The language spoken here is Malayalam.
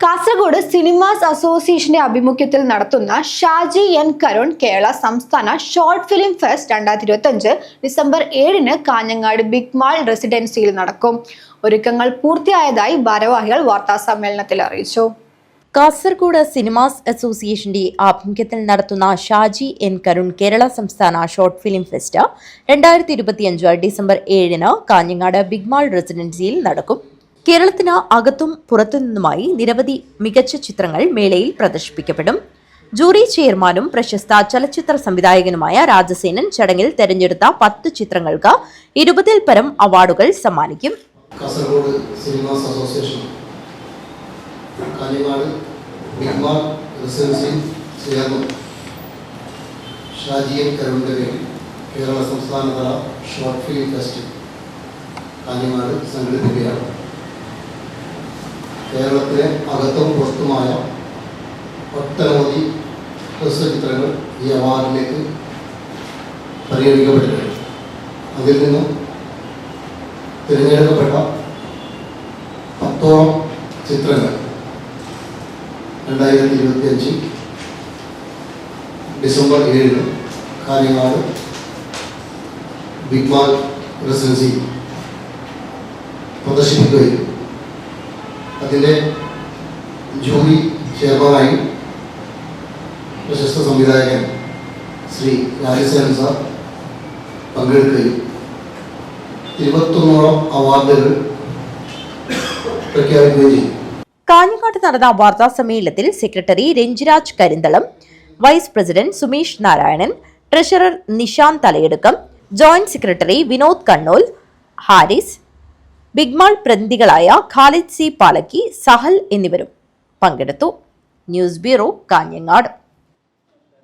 കാസർഗോഡ് സിനിമാസ് അസോസിയേഷന്റെ ആഭിമുഖ്യത്തിൽ നടത്തുന്ന ഷാജി എൻ കരുൺ കേരള സംസ്ഥാന ഷോർട്ട് ഫിലിം ഫെസ്റ്റ് രണ്ടായിരത്തി ഇരുപത്തി അഞ്ച് ഡിസംബർ ഏഴിന് കാഞ്ഞങ്ങാട് ബിഗ് മാൾ റെസിഡൻസിയിൽ നടക്കും. ഒരുക്കങ്ങൾ പൂർത്തിയായതായി ഭാരവാഹികൾ വാർത്താ സമ്മേളനത്തിൽ അറിയിച്ചു. കാസർഗോഡ് സിനിമാസ് അസോസിയേഷന്റെ ആഭിമുഖ്യത്തിൽ നടത്തുന്ന ഷാജി എൻ കരുൺ കേരള സംസ്ഥാന ഷോർട്ട് ഫിലിം ഫെസ്റ്റ് രണ്ടായിരത്തി ഇരുപത്തിയഞ്ച് ഡിസംബർ ഏഴിന് കാഞ്ഞങ്ങാട് ബിഗ് മാൾ റെസിഡൻസിയിൽ നടക്കും. കേരളത്തിന് അകത്തും പുറത്തുനിന്നുമായി നിരവധി മികച്ച ചിത്രങ്ങൾ മേളയിൽ പ്രദർശിപ്പിക്കപ്പെടും. ജൂറി ചെയർമാനും പ്രശസ്ത ചലച്ചിത്ര സംവിധായകനുമായ രാജസേനൻ ചടങ്ങിൽ തെരഞ്ഞെടുത്ത പത്ത് ചിത്രങ്ങൾക്ക് ഇരുപതിൽ പരം അവാർഡുകൾ സമ്മാനിക്കും. കാസർഗോഡ് സിനിമാസ് അസോസിയേഷൻ കാലിമാട് ബിഗ്മാർ റെസിഡൻസിയിൽ ചേർന്ന് ഷാജിയൻ കരുണിന്റെ പേരിൽ കേരള സംസ്ഥാനതല ഷോർട്ട് ഫിലിം ഫെസ്റ്റ് കാലിമാട് സംഘടിപ്പിക്കുകയാണ്. കേരളത്തിലെ അകത്തും പുറത്തുമായ ഒട്ടനവധി ഹ്രസ്വചിത്രങ്ങൾ ഈ അവാർഡിലേക്ക് പരിഗണിക്കപ്പെട്ടിട്ടുണ്ട്. അതിൽ നിന്നും തിരഞ്ഞെടുക്കപ്പെട്ട പത്തോളം ചിത്രങ്ങൾ രണ്ടായിരത്തി ഇരുപത്തി അഞ്ച് ഡിസംബർ ഏഴിന് ബിഗ് മാൾ റെസിഡൻസി പ്രദർശിപ്പിക്കുകയും അതിന്റെ ജൂറി ചെയർമാനായി പ്രശസ്ത സംവിധായകൻ ശ്രീ രാജസേനൻ സാർ പങ്കെടുക്കുകയും ഇരുപത്തൊന്നോളം അവാർഡുകൾ പ്രഖ്യാപിക്കുകയും ചെയ്തു. കാഞ്ഞങ്ങാട്ട് നടന്ന വാർത്താ സമ്മേളനത്തിൽ secretary Ranjiraj Karinthalam vice president Sumesh Narayanan treasurer Nishanth Thalayedukkam joint secretary Vinod Kannol Haris big mall പ്രതിനിധികളായ Khalid C. Palakki Sahal എന്നിവരും പങ്കെടുത്തു. News bureau Kanhangad.